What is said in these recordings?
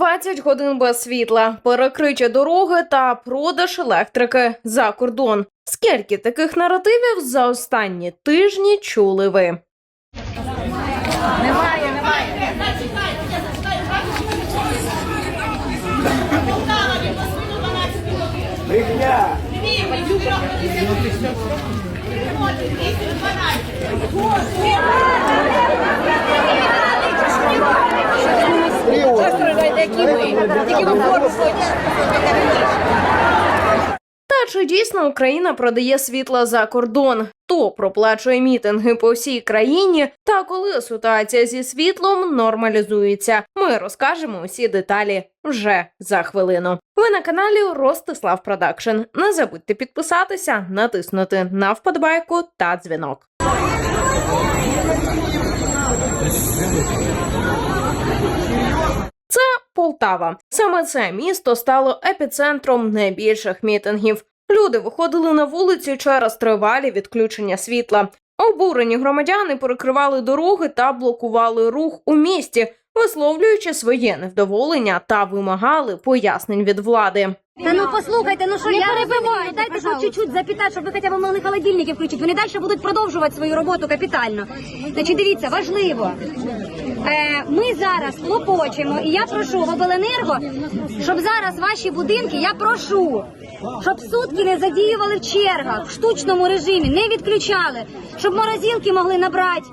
20 годин без світла, перекриття дороги та продаж електрики за кордон. Скільки таких наративів за останні тижні чули ви? Та чи дійсно Україна продає світло за кордон? Хто проплачує мітинги по всій країні? Та коли ситуація зі світлом нормалізується? Ми розкажемо усі деталі вже за хвилину. Ви на каналі Ростислав Продакшн. Не забудьте підписатися, натиснути на вподобайку та дзвінок. Полтава. Саме це місто стало епіцентром найбільших мітингів. Люди виходили на вулиці через тривалі відключення світла. Обурені громадяни перекривали дороги та блокували рух у місті, висловлюючи своє невдоволення та вимагали пояснень від влади. Та ну послухайте, ну що Не я перебивайте, ну дайте хоч чуть-чуть запитати, щоб ви хоча б могли холодильники включити. Вони далі будуть продовжувати свою роботу капітально. Значить, дивіться, важливо. Е, ми зараз клопочемо, і я прошу обленерго, щоб зараз ваші будинки, я прошу, щоб сутки не задіювали в чергах, в штучному режимі, не відключали, щоб морозилки могли набрати.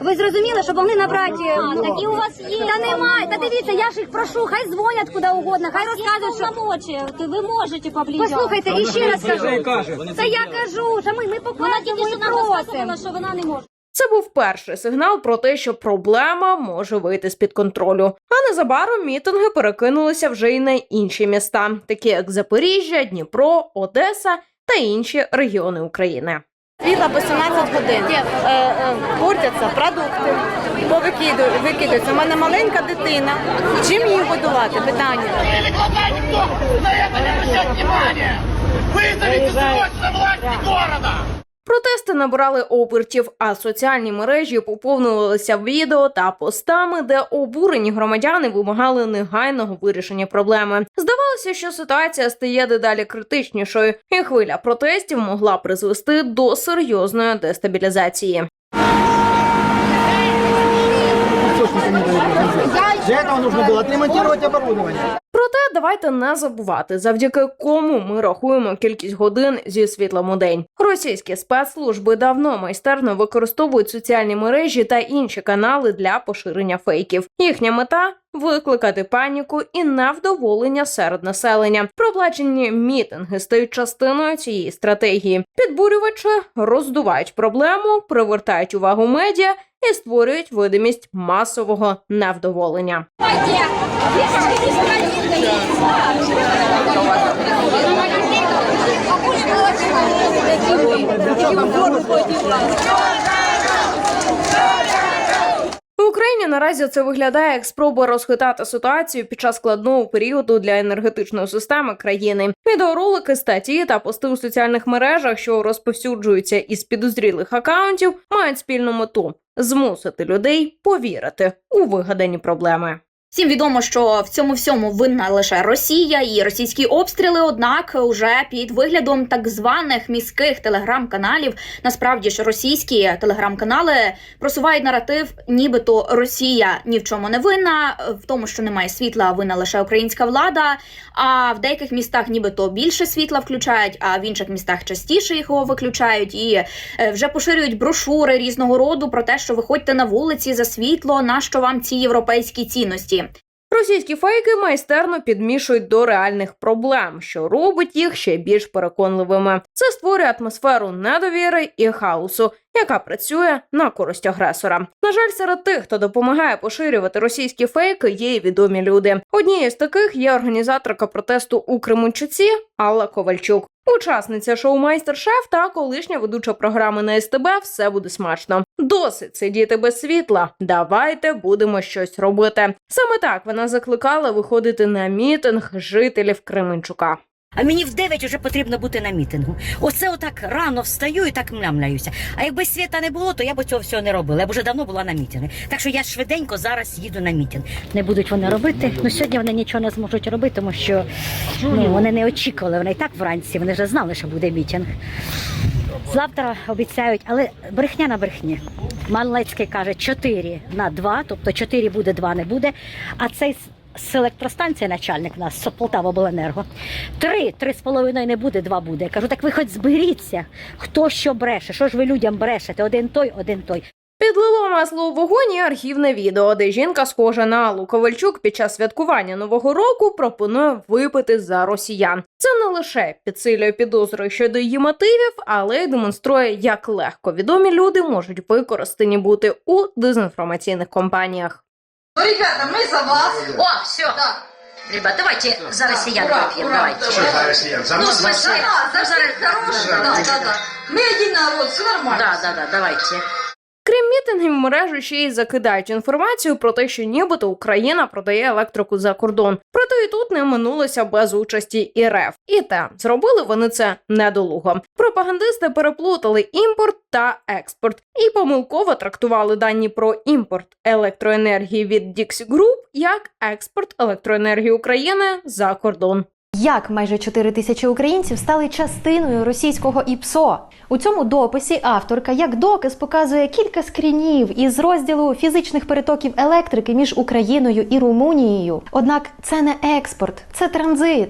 Ви зрозуміли, щоб могли набрати. ну, такі у вас є. Та немає. Та дивіться, я ж їх прошу, хай дзвонять куди угодно, хай розказують, що. полномочия, ви можете поближати. Послухайте, і ще раз кажу. Та я кажу, що ми, ми Вона тільки що нам просимо. розказувала, що вона не може. Це був перший сигнал про те, що проблема може вийти з під контролю. А незабаром мітинги перекинулися вже й на інші міста, такі як Запоріжжя, Дніпро, Одеса та інші регіони України. Світла по 17 годин. Е, е, портяться продукти, повикиду- викидаються. У мене маленька дитина. Чим її годувати? Питання. Не обращает срочно власти города! Протести набирали обертів, а соціальні мережі поповнювалися відео та постами, де обурені громадяни вимагали негайного вирішення проблеми. Здавалося, що ситуація стає дедалі критичнішою, і хвиля протестів могла призвести до серйозної дестабілізації. Для этого нужно было отремонтировать оборудование. Проте давайте не забувати, завдяки кому ми рахуємо кількість годин зі світлом у день. Російські спецслужби давно майстерно використовують соціальні мережі та інші канали для поширення фейків. Їхня мета викликати паніку і невдоволення серед населення. Проплачені мітинги стають частиною цієї стратегії. Підбурювачі роздувають проблему, привертають увагу медіа і створюють видимість масового невдоволення. Україні наразі це виглядає як спроба розхитати ситуацію під час складного періоду для енергетичної системи країни. Відеоролики, статті та пости у соціальних мережах, що розповсюджуються із підозрілих акаунтів, мають спільну мету змусити людей повірити у вигадані проблеми. Всім відомо, що в цьому всьому винна лише Росія і російські обстріли. Однак, уже під виглядом так званих міських телеграм-каналів, насправді ж російські телеграм-канали просувають наратив, нібито Росія ні в чому не винна, в тому, що немає світла, винна лише українська влада. А в деяких містах нібито більше світла включають, а в інших містах частіше його виключають. І е, вже поширюють брошури різного роду про те, що виходьте на вулиці за світло, нащо вам ці європейські цінності. Російські фейки майстерно підмішують до реальних проблем, що робить їх ще більш переконливими. Це створює атмосферу недовіри і хаосу, яка працює на користь агресора. На жаль, серед тих, хто допомагає поширювати російські фейки, є і відомі люди. Однією з таких є організаторка протесту у Кременчуці Алла Ковальчук. Учасниця шоу Майстер-шеф та колишня ведуча програми на СТБ Все буде смачно. Досить сидіти без світла. Давайте будемо щось робити. Саме так вона закликала виходити на мітинг жителів Кременчука. А мені в 9 вже потрібно бути на мітингу. Оце отак рано встаю і так млямляюся. А якби світа не було, то я б цього всього не робила. Я б вже давно була на мітингу. Так що я швиденько зараз їду на мітинг. Не будуть вони робити. Ну сьогодні вони нічого не зможуть робити, тому що ну, вони не очікували. Вони і так вранці. Вони вже знали, що буде мітинг. Завтра обіцяють, але брехня на брехні. Малецький каже 4 на 2, тобто 4 буде, 2 не буде. А цей з- електростанції начальник у нас Полтавобленерго. Три, три з половиною не буде, два буде. Я кажу, так ви хоч зберіться, хто що бреше, що ж ви людям брешете? Один той, один той. Підлило масло у вогонь і архівне відео, де жінка, схожа на Аллу Ковальчук, під час святкування нового року пропонує випити за росіян. Це не лише підсилює підозри щодо її мотивів, але й демонструє, як легко відомі люди можуть використані бути у дезінформаційних кампаніях. Ну, ребята, мы за вас. О, все. Да. Ребят, давайте за росіян Ура, вип'ємо. ура. Давайте. Что за россиян? За Ну, нас? за Да, всіх. да, за всех хороших. Да, да, да. Мы один народ, все нормально. Да, да, да, давайте. Крім мітингів, мережі ще й закидають інформацію про те, що нібито Україна продає електрику за кордон. Проте і тут не минулося без участі і РФ. І те зробили вони це недолуго. Пропагандисти переплутали імпорт та експорт і помилково трактували дані про імпорт електроенергії від Dixie Group як експорт електроенергії України за кордон. Як майже 4 тисячі українців стали частиною російського ІПСО? У цьому дописі авторка як доказ показує кілька скрінів із розділу фізичних перетоків електрики між Україною і Румунією. Однак це не експорт, це транзит.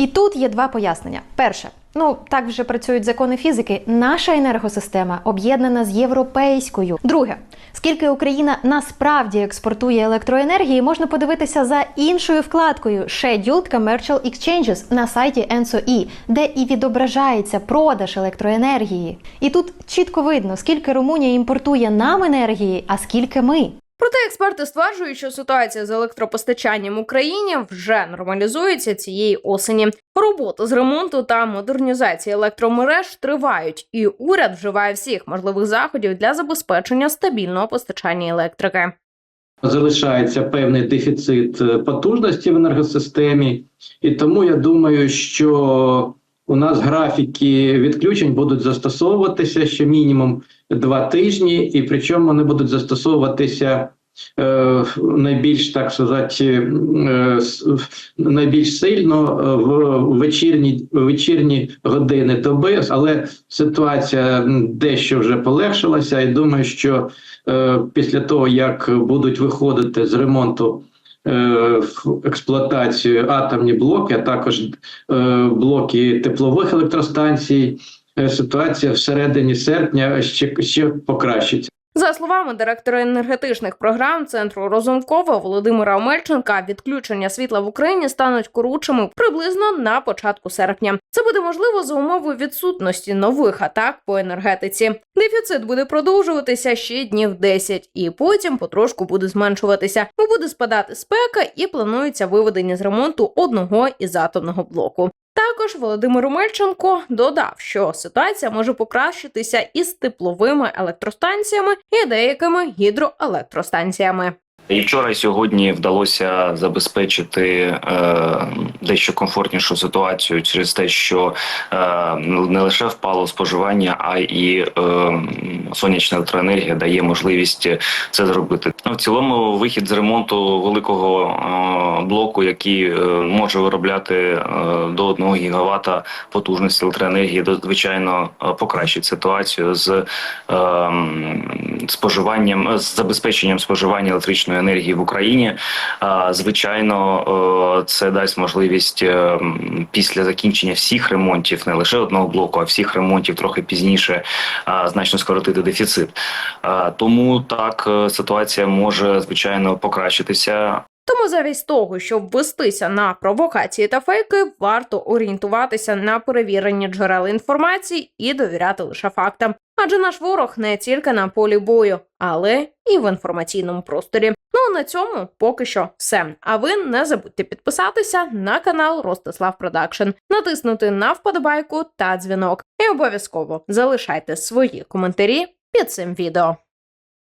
І тут є два пояснення. Перше, ну так вже працюють закони фізики. Наша енергосистема об'єднана з європейською. Друге, скільки Україна насправді експортує електроенергії, можна подивитися за іншою вкладкою Scheduled Commercial Exchanges на сайті ENSO-E, де і відображається продаж електроенергії. І тут чітко видно, скільки Румунія імпортує нам енергії, а скільки ми. Проте експерти стверджують, що ситуація з електропостачанням Україні вже нормалізується цієї осені. Роботи з ремонту та модернізації електромереж тривають, і уряд вживає всіх можливих заходів для забезпечення стабільного постачання електрики. залишається певний дефіцит е, потужності в енергосистемі, і тому я думаю, що у нас графіки відключень будуть застосовуватися ще мінімум два тижні, і причому вони будуть застосовуватися. Е, Найбільш так сказати, е, найбільш сильно е, в вечірні вечірні години доби, але ситуація дещо вже полегшилася, і думаю, що після того, як будуть виходити з ремонту в експлуатацію атомні блоки, а також блоки теплових електростанцій, ситуація всередині серпня ще, ще покращиться. За словами директора енергетичних програм центру Розумкова Володимира Омельченка, відключення світла в Україні стануть коротшими приблизно на початку серпня. Це буде можливо за умови відсутності нових атак по енергетиці. Дефіцит буде продовжуватися ще днів 10, і потім потрошку буде зменшуватися, бо буде спадати спека і планується виведення з ремонту одного із атомного блоку. Також Володимир Мельченко додав, що ситуація може покращитися із тепловими електростанціями і деякими гідроелектростанціями. І вчора і сьогодні вдалося забезпечити е, дещо комфортнішу ситуацію через те, що е, не лише впало споживання, а і е, сонячна електроенергія дає можливість це зробити. Ну, в цілому, вихід з ремонту великого е, блоку, який е, може виробляти е, до 1 гігавата потужності електроенергії, звичайно е, покращить ситуацію з е, споживанням з забезпеченням споживання електричної енергії в Україні. Звичайно, е, це дасть можливість е, після закінчення всіх ремонтів, не лише одного блоку, а всіх ремонтів трохи пізніше, значно скоротити дефіцит. Тому так е, ситуація може звичайно покращитися. Тому замість того, щоб вестися на провокації та фейки, варто орієнтуватися на перевірені джерела інформації і довіряти лише фактам. Адже наш ворог не тільки на полі бою, але і в інформаційному просторі. На цьому поки що все. А ви не забудьте підписатися на канал Ростислав Продакшн, натиснути на вподобайку та дзвінок. І обов'язково залишайте свої коментарі під цим відео.